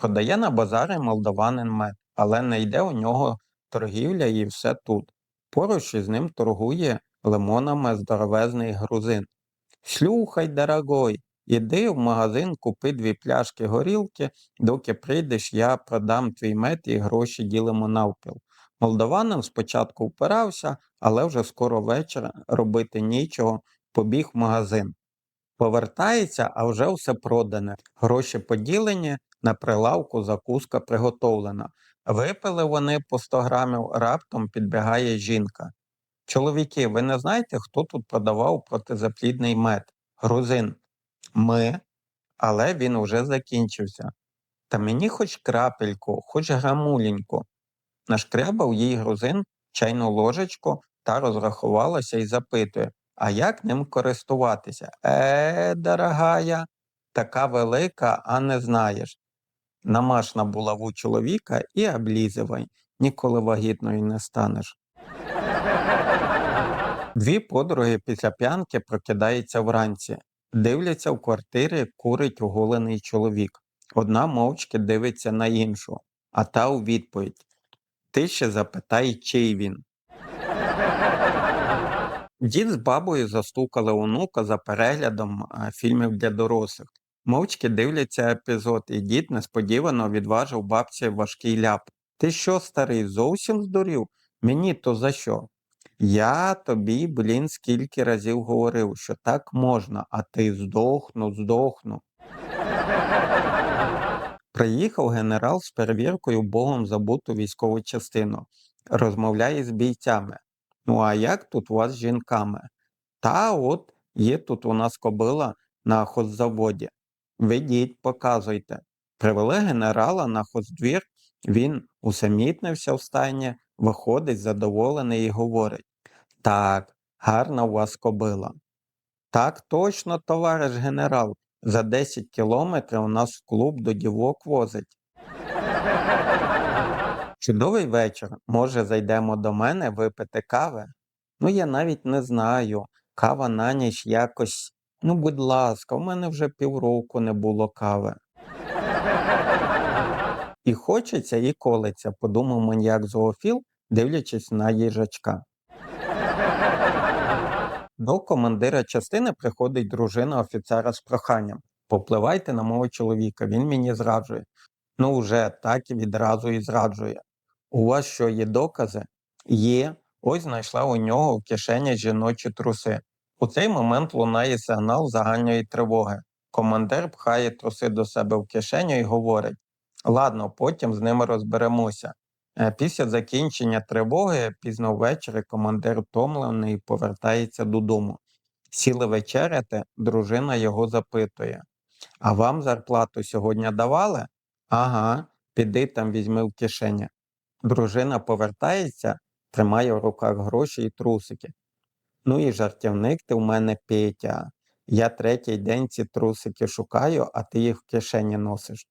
Продає на базарі молдаванин мед, але не йде у нього торгівля і все тут. Поруч із ним торгує лимонами здоровезний грузин. Слухай, дорогой, іди в магазин, купи дві пляшки горілки, доки прийдеш, я продам твій мед і гроші ділимо навпіл. Молдаванин спочатку впирався, але вже скоро вечір робити нічого, побіг в магазин. Повертається, а вже все продане. Гроші поділені, на прилавку закуска приготовлена. Випили вони по 100 грамів, раптом підбігає жінка. Чоловіки, ви не знаєте, хто тут продавав протизаплідний мед? Грузин. Ми, але він уже закінчився. Та мені хоч крапельку, хоч грамуленьку. Нашкрябав їй грузин чайну ложечку та розрахувалася і запитує, а як ним користуватися? Е, дорогая, така велика, а не знаєш. Намаш на булаву чоловіка і облізивай, ніколи вагітною не станеш. Дві подруги після п'янки прокидаються вранці, дивляться в квартирі, курить оголений чоловік. Одна мовчки дивиться на іншу, а та у відповідь Ти ще запитай, чий він. Дід з бабою застукали онука за переглядом а, фільмів для дорослих. Мовчки дивляться епізод, і дід несподівано відважив бабці важкий ляп. Ти що, старий, зовсім здурів? Мені то за що? Я тобі, блін, скільки разів говорив, що так можна, а ти здохну, здохну. Приїхав генерал з перевіркою Богом забуту військову частину. Розмовляє з бійцями. Ну а як тут у вас з жінками? Та от є тут у нас кобила на хоззаводі. Ведіть, показуйте. Привели генерала на хоздвір, він усамітнився в стайні, виходить задоволений і говорить Так, гарна у вас кобила. Так точно, товариш генерал, за 10 кілометрів у нас клуб до дівок возить. Чудовий вечір. Може, зайдемо до мене випити кави? Ну, я навіть не знаю. Кава на ніч якось. Ну, будь ласка, у мене вже півроку не було кави. І хочеться, і колеться, подумав маньяк зоофіл, дивлячись на їжачка. До командира частини приходить дружина офіцера з проханням. Попливайте на мого чоловіка, він мені зраджує. Ну, вже так і відразу і зраджує. У вас що є докази? Є. Ось знайшла у нього в кишені жіночі труси. У цей момент лунає сигнал загальної тривоги. Командир пхає труси до себе в кишеню і говорить: Ладно, потім з ними розберемося. Е, Після закінчення тривоги пізно ввечері командир втомлений повертається додому. Сіли вечеряти, дружина його запитує: А вам зарплату сьогодні давали? Ага, піди там візьми в кишені. Дружина повертається, тримає в руках гроші і трусики. Ну і жартівник ти в мене Петя. Я третій день ці трусики шукаю, а ти їх в кишені носиш.